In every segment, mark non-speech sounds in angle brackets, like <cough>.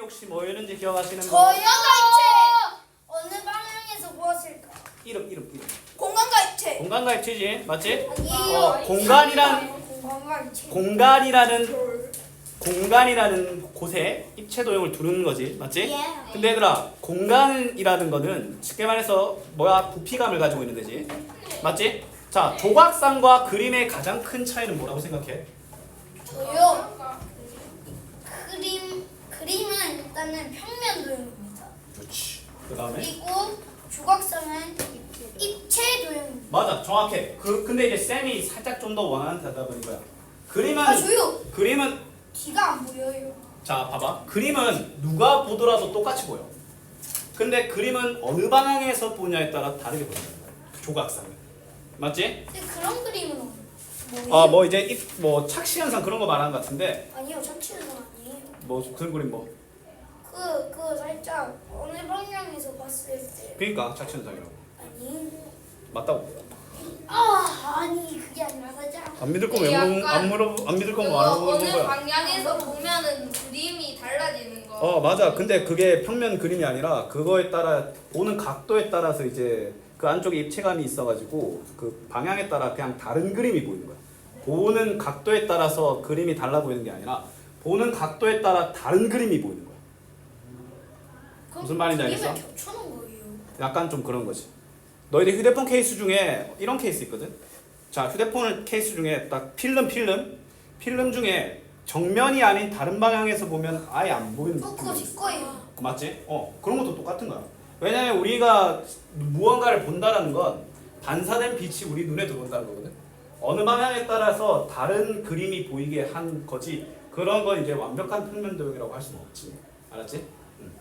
혹시 뭐였는지 기억하시는 분? 저요 가입체 어느 방향에서 보았을까? 이름 이름 이름 공간 가입체 공간 가입체지 맞지? 어, 공간이란 공간 가입체 공간이라는 공간이라는 곳에 입체 도형을 두는 거지 맞지? 예. 근데 얘들아 공간이라는 거는 쉽게 말해서 뭐야 부피감을 가지고 있는 데지 맞지? 자 조각상과 그림의 가장 큰 차이는 뭐라고 생각해? 저요 그림 그림은 일단은 평면 도형입니다. 그렇지 그 다음에 그리고 조각상은 입체 도형입니다. 맞아 정확해 그 근데 이제 쌤이 살짝 좀 더 원하는 대답은 이거야 그림은 아 저요 그림은 뒤가 안 보여요. 자 봐봐 그림은 누가 보더라도 똑같이 보여 근데 그림은 어느 방향에서 보냐에 따라 다르게 보인다는 거야 조각상은 맞지? 근데 그런 그림은 뭐예요? 아뭐 이제 입, 뭐 착시 현상 그런 거 말하는 것 같은데 아니요 참치는 아니에요. 뭐 그런 그림 뭐. 그, 그 살짝 어느 방향에서 봤을 때. 그러니까 착시 현상이라고. 아니. 맞다고. 아 아니 그게 아니라 살짝 안 믿을 거면 왜 물어 안 물어 안 믿을 거면 안 어느 물어보는 거야. 방향에서 보면은 그림이 달라지는 거. 어 맞아. 근데 그게 평면 그림이 아니라 그거에 따라 보는 각도에 따라서 이제 그 안쪽에 입체감이 있어가지고 그 방향에 따라 그냥 다른 그림이 보이는 거야. 보는 각도에 따라서 그림이 달라 보이는 게 아니라 보는 각도에 따라 다른 그림이 보이는 거야 무슨 말인지 알겠어? 겹쳐놓은 거예요. 약간 좀 그런 거지 너희들 휴대폰 케이스 중에 이런 케이스 있거든 자 휴대폰 케이스 중에 딱 필름 필름 필름 중에 정면이 아닌 다른 방향에서 보면 아예 안 보이는 어 그거. 제 거예요. 맞지? 어 그런 것도 똑같은 거야. 왜냐면 우리가 무언가를 본다는 건 반사된 빛이 우리 눈에 들어온다는 거거든. 어느 방향에 따라서 다른 그림이 보이게 한 거지. 그런 건 이제 완벽한 평면 도형이라고 할 수는 없지. 알았지? 응.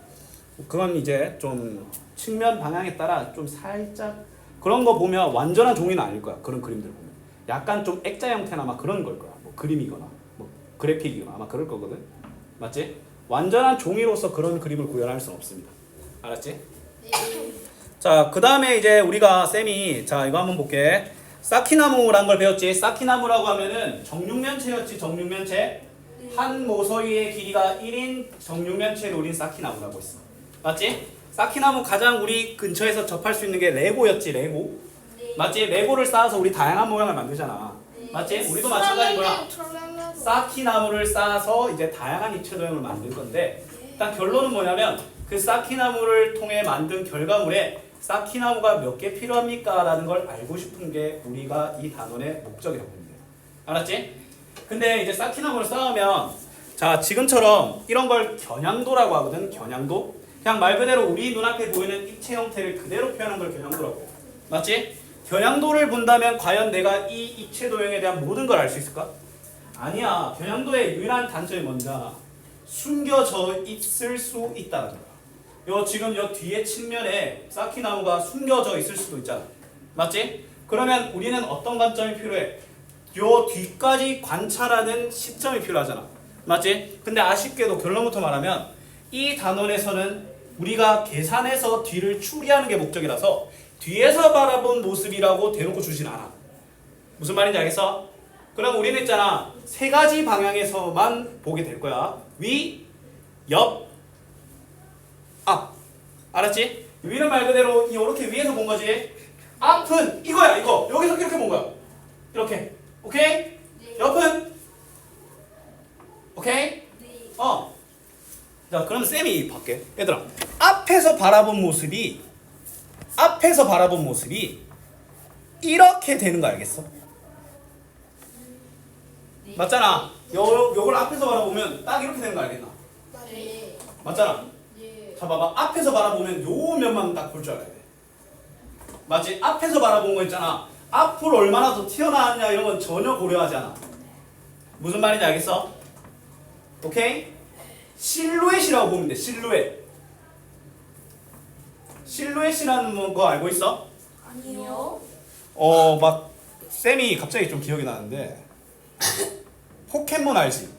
그건 이제 좀 측면 방향에 따라 좀 살짝 그런 거 보면 완전한 종이는 아닐 거야. 그런 그림들 보면 약간 좀 액자 형태나 막 그런 걸 거야. 뭐 그림이거나 뭐 그래픽이거나 아마 그럴 거거든. 맞지? 완전한 종이로서 그런 그림을 구현할 수는 없습니다. 알았지? 자, 그 다음에 이제 우리가 쌤이 자 이거 한번 볼게. 사키나무란 걸 배웠지. 사키나무라고 하면은 정육면체였지. 정육면체. 한 모서리의 길이가 1인 정육면체를 우린 사키나무라고 했어. 맞지? 사키나무 가장 우리 근처에서 접할 수 있는 게 레고였지. 레고. 맞지? 레고를 쌓아서 우리 다양한 모양을 만들잖아. 맞지? 우리도 마찬가지인 거야. 쌓기 나무를 쌓아서 이제 다양한 입체 도형을 만들 건데 일단 결론은 뭐냐면 그 쌓기 나무를 통해 만든 결과물에 쌓기 나무가 몇 개 필요합니까? 라는 걸 알고 싶은 게 우리가 이 단원의 목적이라고 돼요. 알았지? 근데 이제 쌓기 나무를 쌓으면 자 지금처럼 이런 걸 겨냥도라고 하거든 겨냥도 그냥 말 그대로 우리 눈앞에 보이는 입체 형태를 그대로 표현한 걸 겨냥도라고. 맞지? 겨냥도를 본다면 과연 내가 이 입체 도형에 대한 모든 걸 알 수 있을까? 아니야. 겨냥도의 유일한 단점이 뭔지 알아? 숨겨져 있을 수 있다는 거야. 요 지금 요 뒤에 측면에 쌓기나무가 숨겨져 있을 수도 있잖아. 맞지? 그러면 우리는 어떤 관점이 필요해? 요 뒤까지 관찰하는 시점이 필요하잖아. 맞지? 근데 아쉽게도 결론부터 말하면 이 단원에서는 우리가 계산해서 뒤를 추리하는 게 목적이라서 뒤에서 바라본 모습이라고 대놓고 주진 않아. 무슨 말인지 알겠어? 그럼 우리는 있잖아 세 가지 방향에서만 보게 될 거야 위, 옆, 앞 알았지? 위는 말 그대로 이렇게 위에서 본 거지 앞은 이거야 이거 여기서 이렇게 본 거야 이렇게 오케이? 옆은 오케이? 어. 자 그럼 쌤이 밖에 얘들아 앞에서 바라본 모습이 앞에서 바라본 모습이 이렇게 되는 거 알겠어? 맞잖아. 요 요걸 앞에서 바라보면 딱 이렇게 되는 거 알겠나? 네. 맞잖아. 네. 자 봐봐. 앞에서 바라보면 요 면만 딱 볼 줄 알아야 돼. 맞지? 앞에서 바라본 거 있잖아. 앞으로 얼마나 더 튀어나왔냐 이런 건 전혀 고려하지 않아. 무슨 말인지 알겠어? 오케이? 실루엣이라고 보면 돼. 실루엣. 실루엣이라는 거 알고 있어? 아니요. 어, 막 쌤이 갑자기 좀 기억이 나는데 <coughs> 포켓몬 알지?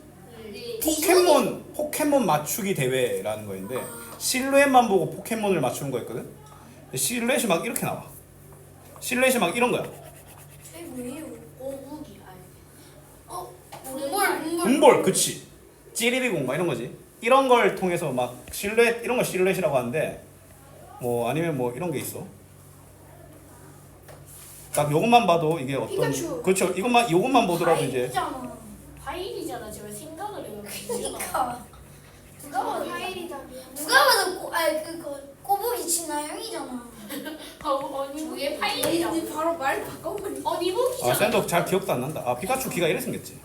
네. 포켓몬 포켓몬 맞추기 대회라는 거인데 실루엣만 보고 포켓몬을 맞추는 거였거든. 실루엣이 막 이렇게 나와. 실루엣이 막 이런 거야. 뭐예요? 오국이 아니. 어, 문볼, 문볼. 군볼, 그치? 찌리비공 막 이런 거지. 이런 걸 통해서 막 실루엣 이런 걸 실루엣이라고 하는데 뭐 아니면 뭐 이런 게 있어. 딱 요것만 봐도 이게 어떤 피카츄. 그렇죠. 이것만 요것만 보더라도 이제 파일이잖아. 파일이잖아. 제가 생각을 해요. 그러니까 누가 봐도 파일이다. 누가 봐도 꼬, 아니 그거 꼬부기 진나영이잖아. 저게 파일이라고. 근데 바로 말 바꿔버리. 어니복이잖아. 아 샌도 잘 기억도 안 난다. 아 피카츄 귀가 이래 생겼지.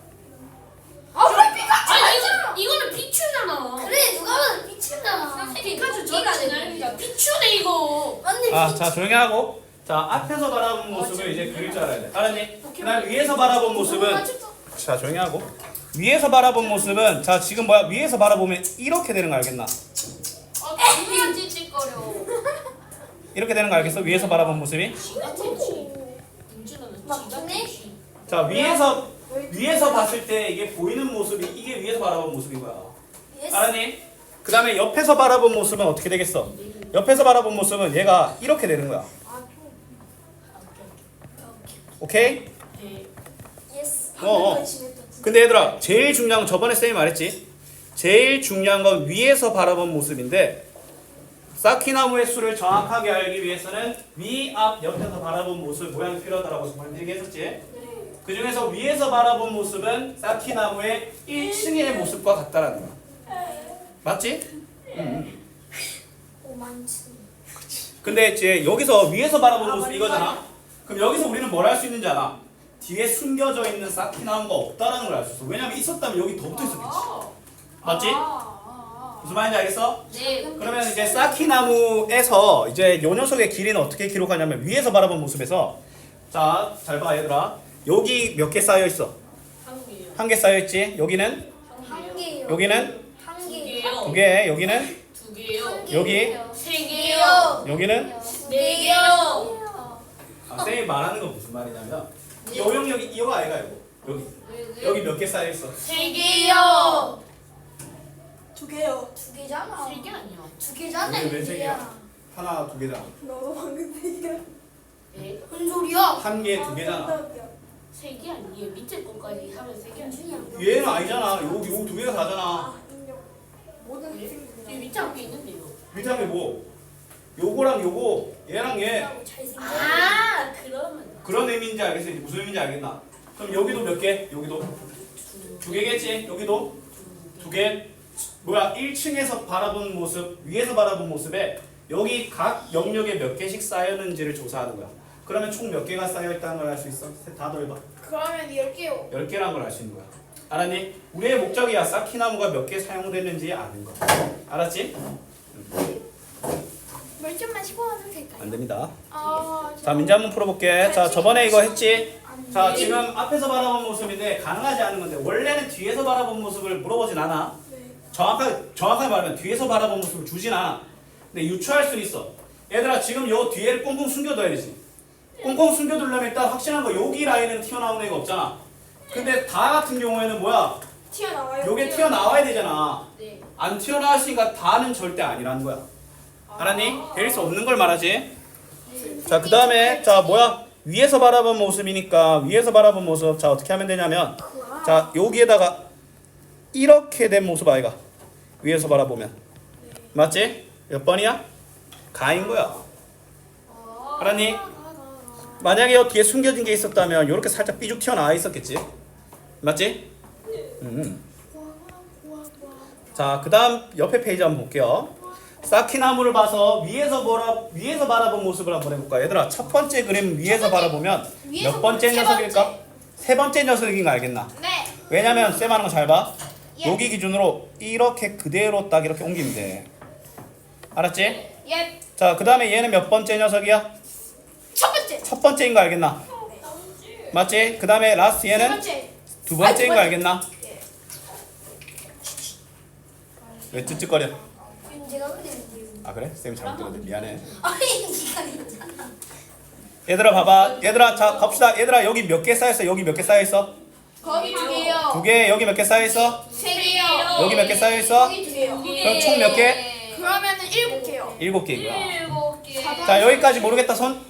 아 그래 피카츄 아니. 이거 이거는 피츄잖아. 그래 누가 봐도 피치잖아. 피카츄 저가 아니라 피츄네 이거. 언니 아. 자 조용히 하고 자 앞에서 바라본 모습을 이제 그릴 줄 알아야 돼. 알았니? 그다음 위에서 바라본 모습은 자 조용히 하고 위에서 바라본 모습은 자 지금 뭐야 위에서 바라보면 이렇게 되는 거 알겠나? 아 겁나 찌찌거려. 이렇게 되는 거 알겠어? 위에서 바라본 모습이. 자 위에서 위에서 봤을 때 이게 보이는 모습이 이게 위에서 바라본 모습인 거야. 알았니? 그 다음에 옆에서 바라본 모습은 어떻게 되겠어? 옆에서 바라본 모습은 얘가 이렇게 되는 거야. 오케이? 네. 예스. 어, 어. 근데 얘들아 제일 중요한 건 저번에 쌤이 말했지 제일 중요한 건 위에서 바라본 모습인데 사키나무의 수를 정확하게 알기 위해서는 위, 앞, 옆에서 바라본 모습 모양이 필요하다라고 정말 얘기했었지? 그 중에서 위에서 바라본 모습은 사키나무의 1층의 모습과 같다라는 거야. 맞지? 오만치. 근데 이제 여기서 위에서 바라본 모습 이거잖아. 그럼 여기서 우리는 뭘 할 수 있는지 알아? 뒤에 숨겨져 있는 사키나무가 없다라는 걸 알 수 있어. 왜냐면 있었다면 여기 더 붙어 있었겠지. 맞지? 무슨 말인지 알겠어? 네. 그러면 이제 사키나무에서 이제 요 녀석의 길이는 어떻게 기록하냐면 위에서 바라본 모습에서 자, 잘 봐 얘들아. 여기 몇 개 쌓여 있어? 한 개 쌓여 있지? 여기는 한 개요. 여기는 한. 개요. 두 개, 여기는 두 개요. 여기 세 개요. 여기는 네 개요. 아, 쌤이 말하는 건 무슨 말이냐면 이 오용력이 이거 아이가 이거. 여기 여기 몇 개 쌓여 있어? 세 개요. 두 개요. 두 개잖아. 세개 아니야. 두 개잖아. 왜이세 개야? 하나, 두 개잖아. 너도 방금 얘기한 네. 뭔 소리야? 한 개, 두 개잖아. 세개 아니에요. 밑에 거까지 하면 세개 아니야. 얘는 아니잖아. 여기 요두 개가 다잖아. 모든 이 밑에 한개 있는데요. 밑에 뭐? 요거랑 요거 얘랑 얘 잘생겨. 아 그러면 그런 의미인지 알겠어? 이제 무슨 의미인지 알겠나? 그럼 여기도 몇 개? 여기도 두 개겠지? 여기도 두 개. 뭐야? 1층에서 바라본 모습, 위에서 바라본 모습에 여기 각 영역에 몇 개씩 쌓였는지를 조사하는 거야. 그러면 총 몇 개가 쌓여 있다는 걸 알 수 있어? 다 더해봐. 그러면 열 개요. 10개라는 걸알 수 있는 거야. 알았니? 우리의 목적이야. 사키나무가 몇 개 사용됐는지 아는 거. 알았지? 물 좀만 씻고 와도 될까요? 안 됩니다. 아, 자, 문제 한번 풀어볼게. 자, 저번에 이거 했지? 안 자, 돼. 지금 앞에서 바라본 모습인데 가능하지 않은 건데 원래는 뒤에서 바라본 모습을 물어보진 않아. 네. 정확하게 정확하게 말하면 뒤에서 바라본 모습을 않아. 근데 유추할 수는 있어. 얘들아 지금 요 뒤에를 꽁꽁 숨겨둬야 되지. 꽁꽁 숨겨두려면 일단 확실한 거 여기 라인은 튀어나오는 애가 없잖아. 근데 다 같은 경우에는 뭐야? 튀어나와요. 요게 튀어나와야 되잖아. 네. 안 튀어나왔으니까 다는 절대 아니라는 거야. 알았니? 될 수 없는 걸 말하지. 자, 그 다음에 자 뭐야? 위에서 바라본 모습이니까 위에서 바라본 모습 자 어떻게 하면 되냐면 자 여기에다가 이렇게 된 모습 아이가 위에서 바라보면 맞지? 몇 번이야? 가인 거야. 알았니? 만약에 여 뒤에 숨겨진 게 있었다면 이렇게 살짝 삐죽 튀어나와 있었겠지. 맞지? 음. 자, 그 다음 옆에 페이지 한번 볼게요. 사키나무를 봐서 위에서 보라 위에서 바라본 모습을 한번 해볼까? 얘들아, 첫 번째 그림 위에서 바라보면 위에서 몇 번째 세 녀석일까? 세 번째 녀석인 거 알겠나? 네. 왜냐면 쌤 하는 거 잘 봐. 예. 여기 기준으로 이렇게 그대로 딱 이렇게 옮기면 돼. 알았지? 예. 자, 그 다음에 얘는 몇 번째 녀석이야? 첫 번째. 첫 번째인 거 알겠나? 맞지? 그 다음에 라스트 두 얘는 번째. 두 번째인 아, 거두 알겠나? 왜? 이건 제가 그랬는데요. 아 그래? 쌤이 잘못 미안해. 아니, 니가 있잖아. 얘들아 봐봐. 얘들아 자 갑시다. 얘들아 여기 몇 개 쌓였어? 여기 몇 개 쌓여있어? 거기 두 개요. 두 개. 여기 몇 개 쌓여있어? 세 개요. 여기 몇 개 쌓여있어? 두 개요. 그럼 총 몇 개? 그러면은 일곱 개요. 일곱 개고요. 일곱 개. 자 여기까지 모르겠다 손.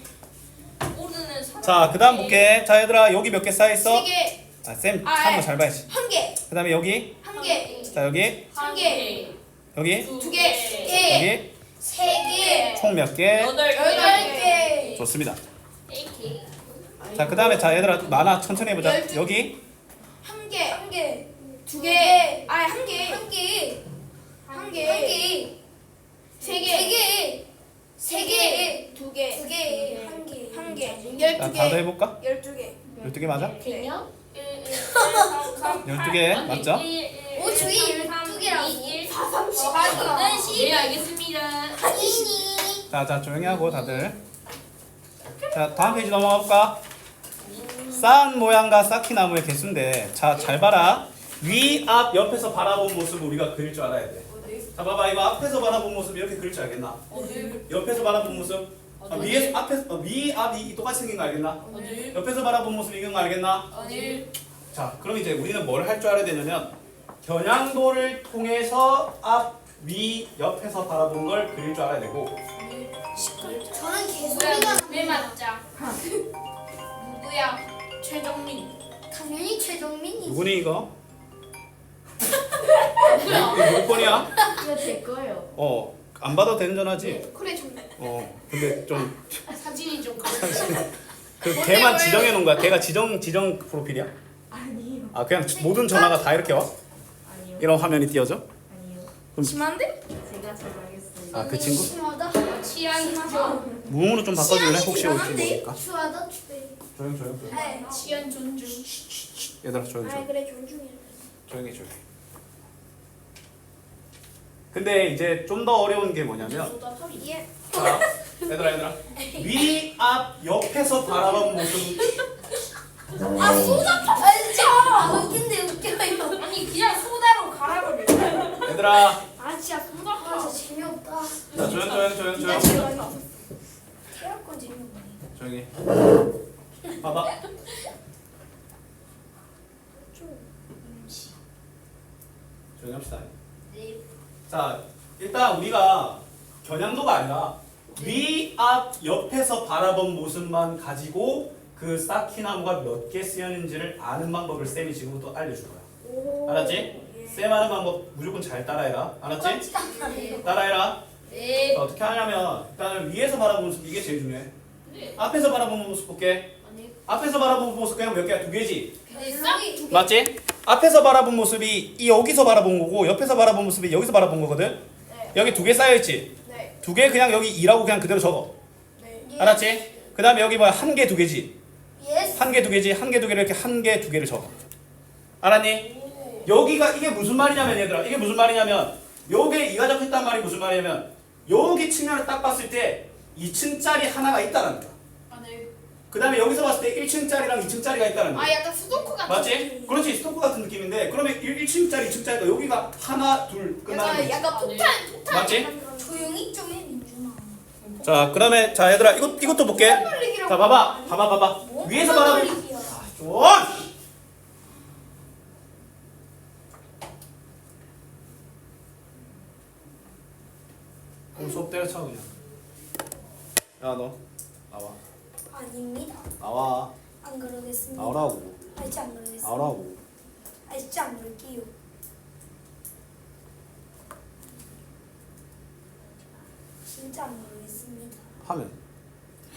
자 그 다음 볼게. 자 얘들아 여기 몇개 쌓여있어? 세 개. 아 쌤 아, 참고 예. 잘 봐야지. 한 개. 그 다음에 여기 한 개. 자 여기 한 개. 여기 두 개. 개. 여기 세 개. 총 몇 개? 여덟 여덟 개. 좋습니다. AK. 자그 다음에 자 얘들아 많아 천천히 해보자. 열두. 여기 한 개. 한 개. 두 개. 아니 한 개. 한 개. 한 개. 한 개. 세 개. 세 개. 세 개. 두 개. 두 개. 한 개. 한 개. 자 열두 개. 해볼까? 열두 개. 12개 맞아? 개념? 12개 맞죠? 오, 저기 12개라고. 사, 삼, 십. 네, 알겠습니다. 아니니. 자, 자 조용히 하고 다들. 자 다음 페이지 넘어가 볼까? 쌓은 모양과 쌓기 나무의 개수인데 자 잘 봐라. 위, 앞, 옆에서 바라본 모습 우리가 그릴 줄 알아야 돼. 자 봐봐 이거 앞에서 바라본 모습 이렇게 그릴 줄 알겠나? 옆에서 바라본 모습 아, 위에서 앞에서 어, 위, 앞이 똑같이 생긴 거 알겠나? 옆에서 바라본 모습 이건 거 알겠나? 자, 그럼 이제 우리는 뭘 할 줄 알아야 되냐면 겨냥도를 통해서 앞, 위, 옆에서 바라본 걸 그릴 줄 알아야 되고 저는 개소리가 왜 맞자? <laughs> 누구야? 최정민. 당연히 최정민이. 누구니 이거? 이거 몇 번이야? 이거 제 거예요. 어, 안 받아도 되는 전화지? 그래 정민. 어, 근데 좀 사진이 좀그 걔만 지정해 놓은 거야? 걔가 지정 지정 프로필이야? 아니요. 아, 그냥 모든 전화가 다 이렇게 와? 아니요. 이런 화면이 띄어져? 아니요. 심한데? 제가 전화하겠어요. 아, 그 친구? 심하다. 취향이죠. 무음으로 좀 바꿔줄래? 혹시 올지 모르니까. 추하다 추해. 조용 조용 조용. 네. 취향 존중. 얘들아 조용 아 조용. 그래 존중해. 조용히 조용히. 근데 이제 좀 더 어려운 게 뭐냐면. 예. 자, 얘들아 얘들아 위, 앞, 옆에서 바라본 모습 아 소다 아 진짜 아 웃긴데 웃겨요. 아니 그냥 소다로 갈아버려. 얘들아 아 진짜 소다 아 진짜 재미없다. 자 조용 조용 조용 진짜 조용 재미없어. 태양권 재미없네. 조용히 봐봐 조용히 합시다 자 일단 우리가 겨냥도가 아니라 위, 앞, 옆에서 바라본 모습만 가지고 그 쌓기나무가 몇 개 쓰였는지를 아는 방법을 쌤이 지금부터 알려줄 거야 오. 알았지? 쌤 하는 방법 무조건 잘 따라해라 알았지? 따라해라 네. 자, 어떻게 하냐면 일단은 위에서 바라보는 모습 이게 제일 중요해 네. 앞에서 바라보는 모습 볼게. 앞에서 바라보는 모습 그냥 몇 개야? 두 개지 네, 쌍이 두 개. 맞지? 앞에서 바라본 모습이 이 여기서 바라본 거고 옆에서 바라본 모습이 여기서 바라본 거거든 네. 여기 두 개 쌓여있지? 네. 두 개 그냥 여기 2라고 그냥 그대로 적어 네. 알았지? 그 다음에 여기 뭐야 한 개 두 개지 예스. 한 개 두 개지 한 개 두 개를 이렇게 한 개 두 개를 적어 알았니? 여기가 이게 무슨 말이냐면 얘들아 이게 무슨 말이냐면 요게 이가 적혀있단 말이 무슨 말이냐면 여기 측면을 딱 봤을 때 2층짜리 하나가 있다는 거야. 그 다음에 여기서 봤을 때 1층짜리랑 2층짜리가 있다는 거야 아 약간 수도쿠 같은. 맞지? 그렇지 스토커 같은 느낌인데 그러면 1, 1층짜리 2층짜리가 여기가 하나 둘 끝나는 약간 거지 약간 아, 네. 폭탄 폭탄. 맞지? 약간 그런 조용히 좀 해 민준아. 자 그다음에 자 얘들아 이것, 이것도 볼게 자 봐봐 봐봐 봐봐 뭐? 위에서 바라보 좀. 좀 그럼 수업 때려쳐 그냥 야 너 나와 아닙니다. 나와 안 그러겠습니다. 나오라고 아 진짜 안 그러겠습니다. 나오라고 아 진짜 안 그럴게요. 진짜 안 그러겠습니다. 하면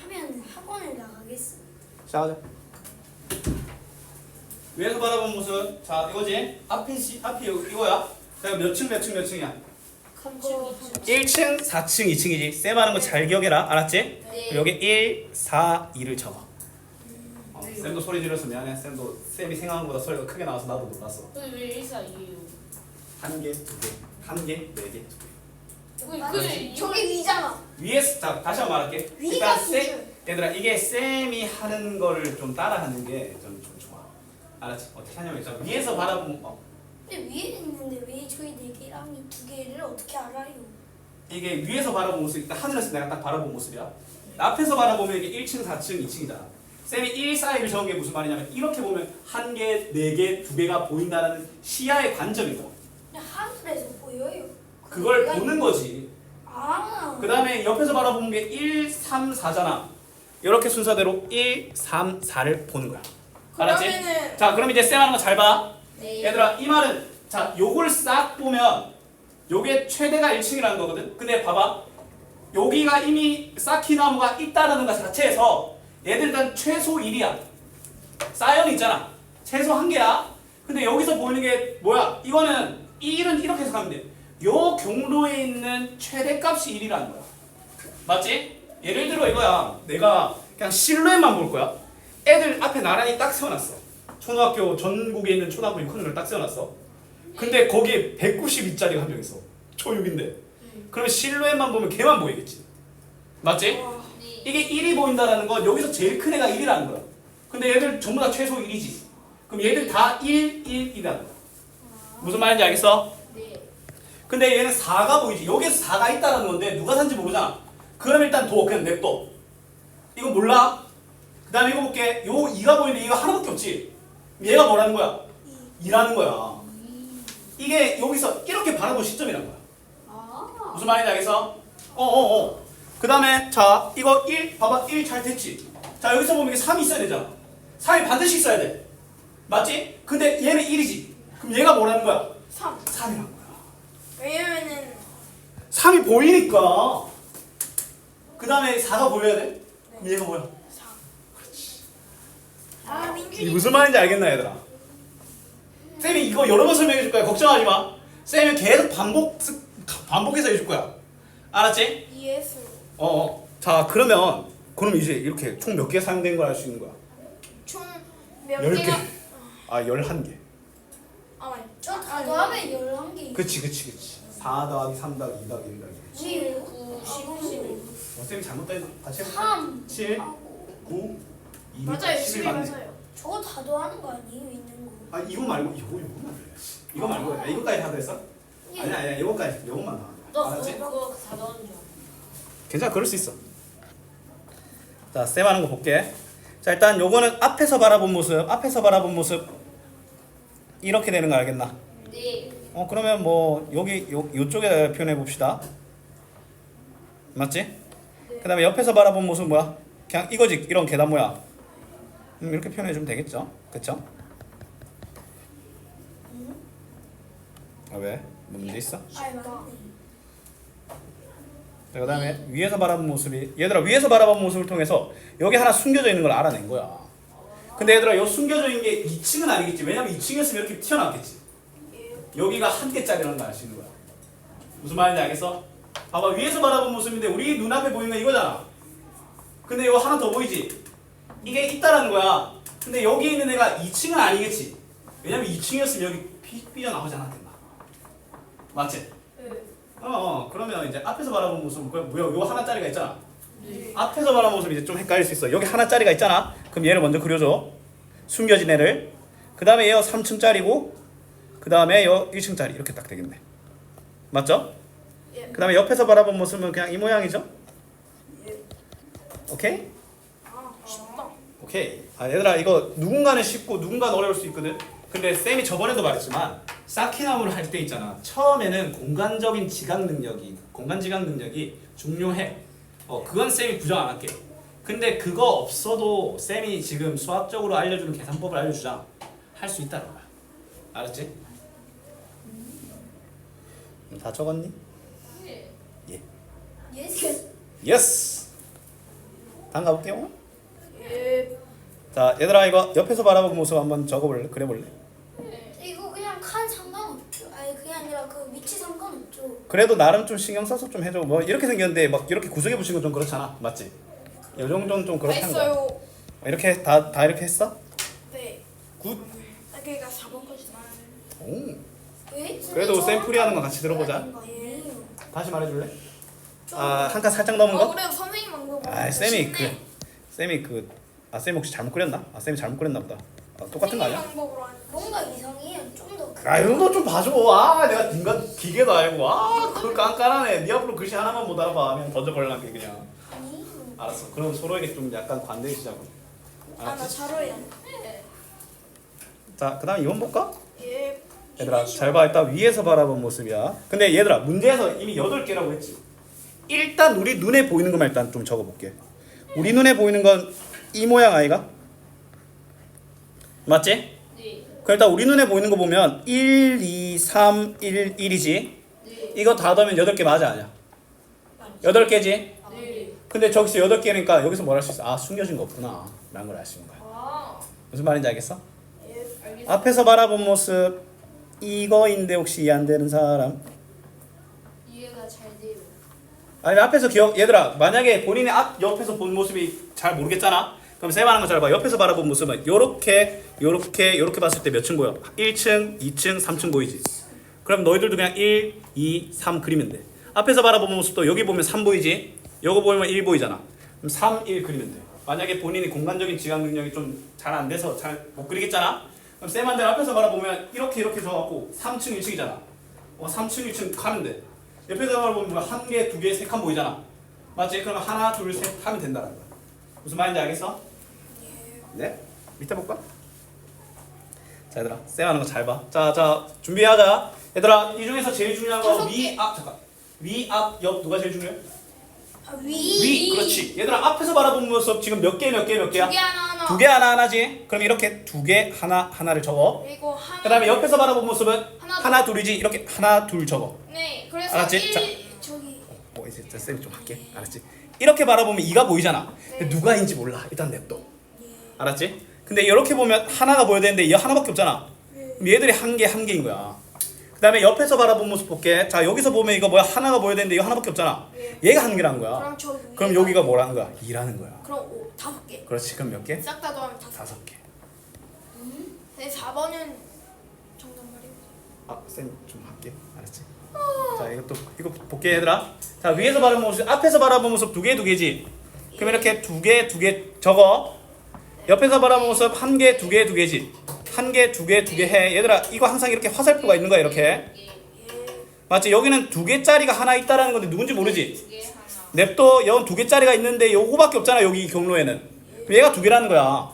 하면 학원을 나가겠습니다. 시작하자 위에서 바라본 모습 자 이거지 앞이 시, 앞이 요- 이거야 자 몇층 몇 층 몇 층이야 그거 1층 4층 2층이지 쌤 하는 거 잘 기억해라 알았지? 네. 여기 1, 4, 2를 적어 어, 쌤도 소리 질러서 미안해 쌤도 쌤이 생각한 것보다 소리가 크게 나와서 나도 놀랐어 근데 왜 일사이에요? 한 개, 두 개, 한 개, 네 개, 두 개. 저기 위잖아. 위에서 자 다시 한번 말할게. 위가 일단. 쌤, 얘들아 이게 쌤이 하는 거를 좀 따라하는 게좀 좀 좋아. 알았지? 어떻게 하냐면 자 위에서 바라보면 어, 근데 위에 있는데 왜 저희 네 개랑 이두 개를 어떻게 알아요? 이게 위에서 바라본 모습, 일단 하늘에서 내가 딱 바라본 모습이야. 앞에서 바라보면 이게 1층, 4층, 2층이잖아. 쌤이 1, 4, 1을 적은 게 무슨 말이냐면 이렇게 보면 한 개, 네 개, 두 개가 보인다는 시야의. 그냥 하늘에서 보여요. 그걸 내가 보는 거지. 아. 그 다음에 옆에서 바라보는 게 1, 3, 4잖아. 이렇게 순서대로 1, 3, 4를 보는 거야. 알았지? 그러면은 자, 그럼 이제 쌤 하는 거 잘 봐. 네. 얘들아, 이 말은 자, 요걸 싹 보면 요게 최대가 1층이라는 거거든. 근데 봐봐. 여기가 이미 쌓기나무가 있다는 것 자체에서 얘들 일단 최소 1이야. 사이언이 있잖아. 최소 한 개야. 근데 여기서 보이는 게 뭐야? 이거는 이 1은 이렇게 해석하면 돼. 요 경로에 있는 최대값이 1이라는 거야. 맞지? 예를 들어 이거야. 내가 그냥 실루엣만 볼 거야. 애들 앞에 나란히 딱 세워놨어. 초등학교 전국에 있는 초등학교 6학년을 딱 세워놨어. 근데 거기에 192짜리가 한 명 있어. 초6인데. 그러면 실루엣만 보면 걔만 보이겠지. 맞지? 네. 이게 1이 보인다라는 건 여기서 제일 큰 애가 1이라는 거야. 근데 얘들 전부 다 최소 1이지. 그럼 얘들 다 1, 1, 1이라는 거야. 무슨 말인지 알겠어? 네. 근데 얘는 4가 보이지. 여기서 4가 있다는 건데 누가 산지 모르잖아. 그럼 일단 둬. 그냥 냅둬. 이거 몰라? 그 다음에 이거 볼게. 요 2가 보이는데 이거 하나밖에 없지. 얘가 뭐라는 거야? 2라는 거야. 이게 여기서 이렇게 바라본 시점이란 거야. 아. 무슨 말인지 알겠어? 어어 어. 어, 그 다음에 자 이거 1 봐봐 1 잘 됐지? 자 여기서 보면 이게 3이 있어야 되잖아. 3이 반드시 있어야 돼. 맞지? 근데 얘는 1이지. 그럼 얘가 뭐라는 거야? 3 3이란 거야. 왜냐면은 3이 보이니까. 그 다음에 4가 보여야 돼? 그럼 얘가 뭐야? 4아 이게 민준이 무슨 말인지 알겠나 얘들아? 쌤이 이거 여러 번 설명해 줄 거야. 걱정하지 마. 쌤이 계속 반복 반복해서 해줄 거야. 알았지? 이해했어요 어, 어. 자 그러면 그럼 이제 이렇게 총 몇 개 사용된 걸 알 수 있는 거야? 총몇 10개. 개가 아 11개. 아 맞아 저 다음에 11개. 그치 그치 그치. 4 더하기 3 더하기 2 더하기 1 더하기 7, 9, 15, 15. 어, 쌤이 잘못된 같이 해볼까? 3. 7, 9, 2, 맞아요 11 11 맞네. 맞아요 저거 다 더하는 거 아니에요? 있는 거. 아 이거 말고 이거 이거 말고 이거 말고 야, 이거까지 다 됐어? 아니야 아니야 이거까지. 이것만 나와. 너 알았지? 그거 그거 다 넣은 줄. 괜찮아 그럴 수 있어. 자 쌤 하는 거 볼게. 자 일단 요거는 앞에서 바라본 모습 앞에서 바라본 모습. 이렇게 되는 거 알겠나? 네. 어 그러면 뭐 여기 요 요쪽에 표현해 봅시다. 맞지? 그 다음에 옆에서 바라본 모습 뭐야? 그냥 이거지 이런 계단 모양. 음, 이렇게 표현해 주면 되겠죠? 그쵸? 아 왜? 뭐 문제 있어? 그 다음에 위에서 바라본 모습이 얘들아 위에서 바라본 모습을 통해서 여기 하나 숨겨져 있는 걸 알아낸 거야. 근데 얘들아 요 숨겨져 있는 게 2층은 아니겠지. 왜냐면 2층이었으면 이렇게 튀어나왔겠지. 여기가 한 개짜리라는 걸 알 수 있는 거야. 무슨 말인지 알겠어? 봐봐 위에서 바라본 모습인데 우리 눈앞에 보이는 건 이거잖아. 근데 이거 하나 더 보이지? 이게 있다라는 거야. 근데 여기 있는 애가 2층은 아니겠지. 왜냐면 2층이었으면 여기 삐, 삐져나오지 않았겠나 맞지? 어, 어 그러면 이제 앞에서 바라본 모습은 그 뭐야 요 하나짜리가 있잖아 네. 앞에서 바라본 모습이 이제 좀 헷갈릴 수 있어 여기 하나짜리가 있잖아 그럼 얘를 먼저 그려줘 숨겨진 애를 그 다음에 얘가 3층짜리고 그 다음에 여 1층짜리 이렇게 딱 되겠네 맞죠? 예. 그 다음에 옆에서 바라본 모습은 그냥 이 모양이죠? 오케이? 아 쉽다 오케이. 아 얘들아 이거 누군가는 쉽고 누군가는 어려울 수 있거든. 근데 쌤이 저번에도 말했지만 쌓기나무를 할 때 있잖아. 처음에는 공간적인 지각 능력이 공간 지각 능력이 중요해. 어 그건 쌤이 부정 안 할게. 근데 그거 없어도 쌤이 지금 수학적으로 알려주는 계산법을 알려주자. 할 수 있다는 거야. 알았지? 다 적었니? 네. 예스. 예스. 다음 가볼게요. 예 자 얘들아 이거 옆에서 바라본 모습 한번 적어볼래? 그려볼래? 이거 그냥 칸 상관없죠. 아니 그게 아니라 그 위치 상관없죠. 그래도 나름 좀 신경 써서 좀 해줘. 뭐 이렇게 생겼는데 막 이렇게 구석에 붙인 건 좀 그렇잖아, 맞지? 이 정도는 좀 그렇다는 거야. 했어요 이렇게 다 다 이렇게 했어? 네 굿. 아, 그러니까 4번까지 오. 왜? 그래도 샘플이 하는 거 같이 들어보자. 예. 다시 말해줄래? 아 한 칸 살짝 넘은 어 거? 그래도 선생님 방법 아 쌤이 그 쌤이 그 아쌤 혹시 잘못 그렸나? 아 쌤이 잘못 그렸나 보다. 아, 똑같은 거 아니야? 방법으로 하는 뭔가 이상해요. 좀더 아 이런 거 좀 봐줘. 아 내가 인간 기계도 알고 아그 깐깐하네. 네 앞으로 글씨 하나만 못 알아봐. 그냥 던져버릴란게 그냥. 아니. 알았어. 그럼 서로에게 좀 약간 관대해지자고. 아나 알았지? 잘해요 자 그 다음 이번 볼까? 예 얘들아 잘 봐. 일단 위에서 바라본 모습이야. 근데 얘들아 문제에서 이미 8개라고 했지. 일단 우리 눈에 보이는 것만 일단 좀 적어볼게. 우리 눈에 보이는 건 이 모양 아이가? 맞지? 네. 그럼 일단 우리 눈에 보이는 거 보면 1, 2, 3, 1, 1이지. 네. 이거 다 더하면 8개 맞아 아니야? 8개지? 네. 근데 저기서 8개니까 여기서 뭘 할 수 있어? 아 숨겨진 거 없구나 라는 걸 알 수 있는 거야 아. 무슨 말인지 알겠어? 예, 알겠습니다. 앞에서 바라본 모습 이거인데 혹시 이해 안 되는 사람? 이해가 잘 돼요. 아니 앞에서 기억 얘들아 만약에 본인의 앞 옆에서 본 모습이 잘 모르겠잖아 그럼 쌤하는 거 잘 봐 옆에서 바라본 모습은 요렇게 요렇게 요렇게 봤을 때 몇 층 보여? 1층 2층 3층 보이지 그럼 너희들도 그냥 1 2 3 그리면 돼 앞에서 바라본 모습도 여기 보면 3 보이지 요거 보면 1 보이잖아 그럼 3 1 그리면 돼 만약에 본인이 공간적인 지각 능력이 좀 잘 안 돼서 잘 못 그리겠잖아 그럼 쌤한테 앞에서 바라보면 이렇게 이렇게 적어갖고 3층 1층이잖아 어 3층 1층 가면 돼 옆에서 바라보면 한 개, 두 개, 세 칸 보이잖아. 맞지? 그러면 하나, 둘, 셋 하면 된다는 거야. 무슨 말인지 알겠어? 네. 밑에 볼까? 자, 얘들아, 쌤 하는 거 잘 봐. 자, 자, 준비하자. 얘들아, 이 중에서 제일 중요한 거 다섯 위, 앞, 잠깐. 위, 앞, 옆 누가 제일 중요해? 아, 위. 위, 그렇지. 얘들아, 앞에서 바라본 모습 지금 몇 개, 몇 개, 몇 개야? 두개 하나 하나. 두 개 하나 하나지. 그럼 이렇게 두 개 하나 하나를 적어. 그리고 하나. 그다음에 옆에서 바라본 모습은 하나, 하나, 둘이지. 이렇게 하나, 둘 적어. 네. 그래서 알았지? 일 자. 저기 어 이제 저 쌤이 좀 할게 알았지? 이렇게 바라보면 이가 보이잖아 근데 네. 누가인지 몰라 일단 냅둬 알았지? 근데 이렇게 보면 하나가 보여야 되는데 얘 하나밖에 없잖아 그럼 얘들이 한 개 한 개인 거야 그 다음에 옆에서 바라본 모습 볼게 자 여기서 보면 이거 뭐야 하나가 보여야 되는데 이거 하나밖에 없잖아 네. 얘가 한 개라는 거야 그럼 저 위에 그럼 여기가 뭐라는 거야? 2라는 거야 그럼 오, 다섯 개. 그렇지 그럼 몇 개? 싹 다 더하면 다섯. 다섯 개 네, 4번은 정답 말이에요. 아, 쌤좀 할게. 알았지? 자, 이것도 이거 볼게 얘들아. 자, 위에서 바라본 모습, 앞에서 바라본 모습 두 개, 두 개지. 그럼 이렇게 두 개, 두 개 적어. 옆에서 바라본 모습 한 개, 두 개, 두 개지. 한 개, 두 개, 두 개 해. 얘들아, 이거 항상 이렇게 화살표가 있는 거야, 이렇게. 예. 맞지? 여기는 두 개짜리가 하나 있다라는 건데 누군지 모르지? 냅둬, 여기 두 개짜리가 있는데 요거밖에 없잖아, 여기 이 경로에는. 그럼 얘가 두 개라는 거야.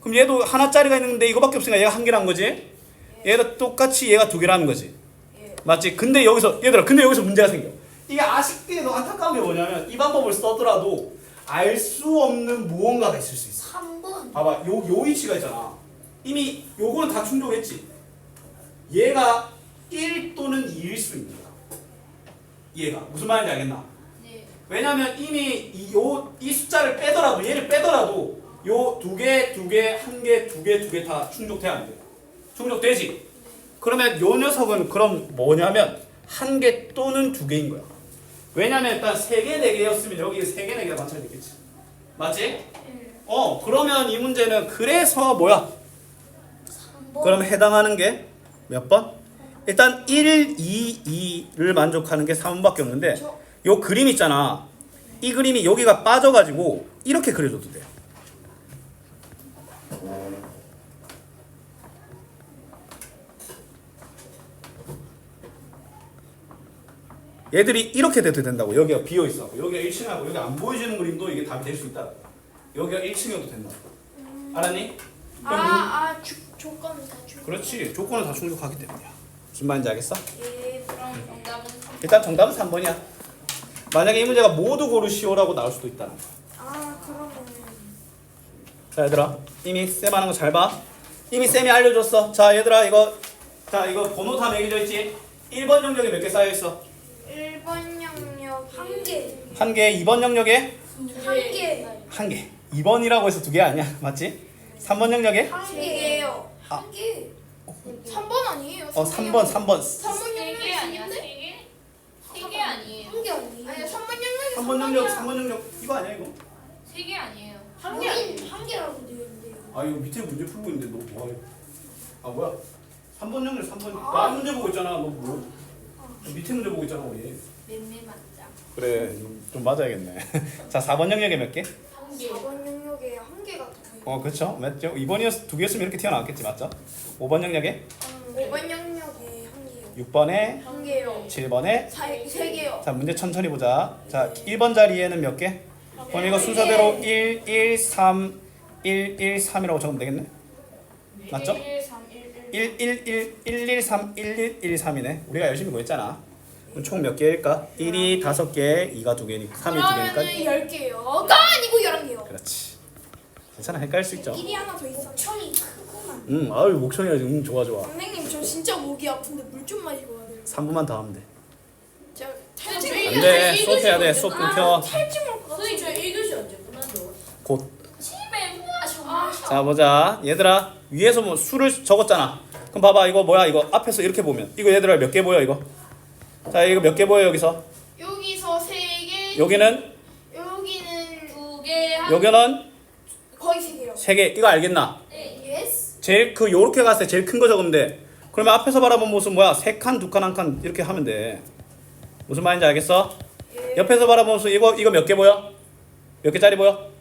그럼 얘도 하나짜리가 있는데 이거밖에 없으니까 얘가 한 개라는 거지? 얘도 똑같이 얘가 두 개라는 거지. 맞지? 근데 여기서 얘들아 근데 여기서 문제가 생겨. 이게 아쉽게도 안타까운 게 뭐냐면 이 방법을 써더라도 알 수 없는 무언가가 있을 수 있어. 3번. 봐봐 요, 요 위치가 있잖아. 이미 요거는 다 충족했지. 얘가 1 또는 2일 수 있는 거야. 얘가 무슨 말인지 알겠나? 네. 왜냐면 이미 이, 요, 이 숫자를 빼더라도 얘를 빼더라도 요 두 개, 두 개, 한 개, 두 개, 두 개 다 충족돼야 안 돼. 충족되지? 그러면 요 녀석은 그럼 뭐냐면 한 개 또는 두 개인 거야. 왜냐면 일단 세 개, 네 개였으면 여기 세 개, 네 개가 마찬가지겠지. 맞지? 어, 그러면 이 문제는 그래서 뭐야? 3번. 그럼 해당하는 게 몇 번? 일단 1, 2, 2를 만족하는 게 3번밖에 없는데 저- 요 그림 있잖아. 이 그림이 여기가 빠져가지고 이렇게 그려줘도 돼요. 얘들이 이렇게 돼도 된다고. 여기가 비어 있어. 여기가 1층하고 여기 안 보여지는 그림도 이게 답이 될 수 있다. 여기가 1층이어도 된다. 알았니? 아, 아, 주, 조건을 다 주. 그렇지. 조건을 다 충족하기 때문이야. 무슨 말인지 알겠어? 예. 그럼 정답은 3번. 일단 정답은 3번이야. 만약에 이 문제가 모두 고르시오라고 나올 수도 있다는 거야. 아, 그러면은 자 얘들아 이미 쌤 하는 거 잘 봐. 이미 쌤이 알려줬어. 자 얘들아 이거 자 이거 번호 다 매겨져 있지? 1번 영역에 몇 개 쌓여 있어? 1번 영역 한 개. 한 개. 2번 영역에 한 개. 한 개. 2번이라고 해서 두 개 아니야. 맞지? 3번 영역에 한 개예요. 한 개. 3번 아니에요? 어 3번 3번 3번 세개 영역 아니야? 세 개? 세개 아니에요. 한개 아니에요. 아니야, 3번 영역이 3번 영역 3번 영역 이거 아니야 이거? 세 개 아니에요. 한 개. 한 개라고 되어 있는데요. 아 이거 밑에 문제 풀고 있는데 너 뭐하냐? 아 뭐야? 3번 영역 3번 아. 나 문제 보고 있잖아. 너 뭐? 너 밑에 문제 보고 있잖아 우리. 맴매 맞자. 그래 좀 맞아야겠네. <laughs> 자 4번 영역에 몇 개? 한 개. 4번 영역에 한 개가 더. 어 그렇죠 맞죠 2번이었 두 개였으면 이렇게 튀어나왔겠지 맞죠 5번 영역에 5번 영역에 한 개요. 6번에 한 개요. 7번에 4, 세 개요. 자 문제 천천히 보자 자 1번 자리에는 몇 개? 그럼 이거 순서대로 1, 1, 3, 1, 1, 3이라고 적으면 되겠네 맞죠? 1, 3, 1, 1. 1, 1, 1, 1, 1, 3, 1, 1, 1, 3이네 우리가 열심히 구했잖아 그럼 총몇 개일까? 1이 5개, 2가 2개니까 3이 2개니까 그러면은 10개요. 가 아니고 11개요. 그렇지 괜찮아 헷갈릴 수 있죠 1이 하나 더 있어. 천이. 안 응, 아유 목청이가 응 좋아 좋아. 선생님 저 진짜 목이 아픈데 물 좀 마시고 가야 돼요 3분만 더 하면 돼. 탈진 저희- 안돼 이거 수업해야 돼 수업 아, 끊겨. 탈진 올것 같아 선생님 저 1교시 언제 끝나죠? 곧. 자 보자 얘들아 위에서 뭐 수를 적었잖아. 그럼 봐봐 이거 뭐야 이거 앞에서 이렇게 보면 이거 얘들아 몇 개 보여 이거? 자 이거 몇 개 보여 여기서? 여기서 세 개 여기는 여기는 두개 여기는 거의 세 개요 세 개. 이거 알겠나? 예스 제일 그 요렇게 갔을 때 제일 큰 거 적으면 돼. 그러면 앞에서 바라본 모습 뭐야? 세 칸, 두 칸, 한 칸 이렇게 하면 돼. 무슨 말인지 알겠어? 예. 옆에서 바라본 모습 이거 이거 몇 개 보여? 몇 개짜리 보여?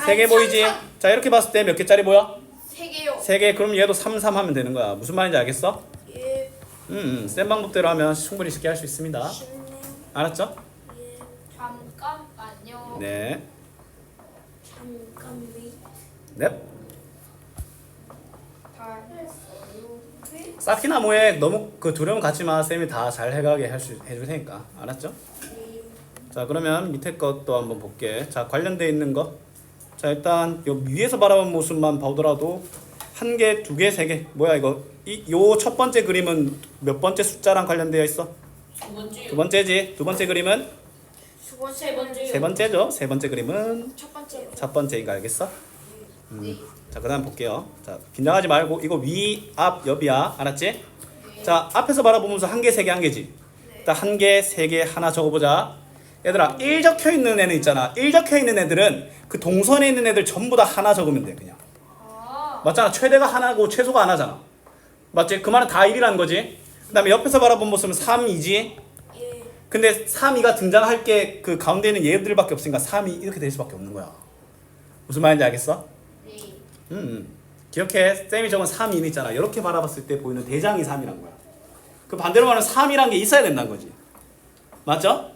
어... 3... 세개 보이지? 자 이렇게 봤을 때 몇 개짜리 보여? 세 개요 세 개. 그럼 얘도 3, 3 하면 되는 거야. 무슨 말인지 알겠어? 예 음, 음. 센 방법대로 하면 충분히 쉽게 할 수 있습니다. 알았죠? 잠깐만요. 네. 잠깐 위 넵. 쌓기나무에 너무 그 두려움 갖지 마. 쌤이 다 잘 해가게 할 수 해줄 테니까. 알았죠? 자 그러면 밑에 것도 한번 볼게. 자 관련돼 있는 거. 자 일단 요 위에서 바라본 모습만 보더라도 한 개, 두 개, 세 개. 뭐야 이거? 이 요 첫 번째 그림은 몇 번째 숫자랑 관련되어 있어? 두 번째요. 두 번째지. 두 번째 그림은 두 번째 세 번째요. 세 번째죠. 세 번째 그림은 첫 번째요 첫 번째인가 알겠어? 음. 자 그다음 볼게요. 자 긴장하지 말고 이거 위, 앞, 옆이야. 알았지? 자 앞에서 바라보면서 한 개, 세 개, 한 개지. 일단 한 개, 세 개, 하나 적어보자. 얘들아 1 적혀 있는 애는 있잖아. 1 적혀 있는 애들은 그 동선에 있는 애들 전부 다 하나 적으면 돼 그냥. 아, 맞잖아. 최대가 하나고 최소가 하나잖아. 맞지? 그 말은 다 1이라는 거지. 그 다음에 옆에서 바라본 모습은 3이지. 예 근데 3, 2가 등장할 게 그 가운데 있는 얘들밖에 없으니까 3, 2 이렇게 될 수밖에 없는 거야. 무슨 말인지 알겠어? 네. 음, 음. 기억해. 쌤이 적은 3, 2는 있잖아. 이렇게 바라봤을 때 보이는 대장이 3이란 거야. 그 반대로 말하면 3이란 게 있어야 된다는 거지. 맞죠?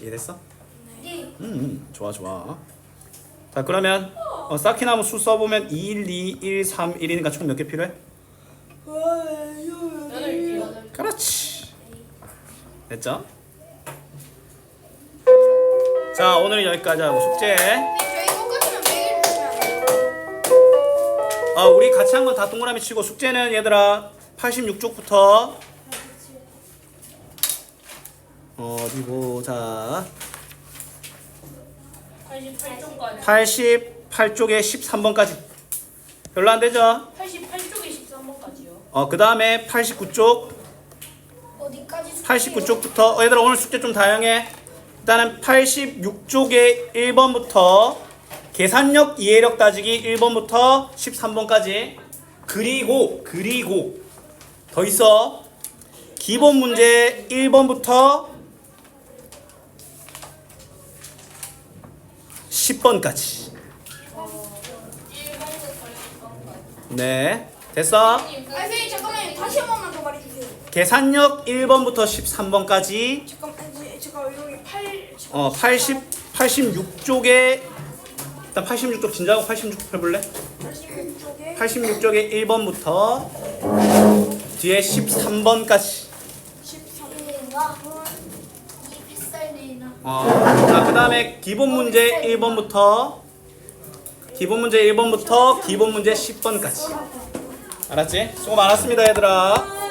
이해됐어? 네. 음, 음. 좋아, 좋아. 자, 그러면 어, 쌓기나무 수 써보면 1, 2, 1, 3, 1이니까 총 몇 개 필요해? 그렇지. 됐죠? 자, 오늘은 여기까지 하고 숙제. 저희 똑같으면 매일? 아, 우리 같이 한 건 다 동그라미 치고 숙제는 얘들아 86쪽부터 어디 보자. 88쪽까지. 88쪽에 13번까지. 별로 안 되죠? 88쪽에 13번까지요. 어, 그 다음에 89쪽 어디까지 89쪽부터 어, 얘들아 오늘 숙제 좀 다양해. 일단은 86쪽에 1번부터 계산력 이해력 따지기 1번부터 13번까지 그리고 그리고 더 있어. 기본 문제 1번부터 10번까지. 네. 됐어? 아 선생님 잠깐만요 다시 한 번만 더 말해주세요 계산력 1번부터 13번까지 잠깐 아니 잠깐 여기 8 어, 80, 86쪽에 일단 86쪽 진작하고 86쪽 펴볼래? 86쪽에 86쪽에 1번부터 뒤에 13번까지 13인가? 이 햇살이나 어, 자, 그 다음에 기본 문제 1번부터 기본 문제 1번부터 기본 문제 10번까지 알았지? 수고 많았습니다 얘들아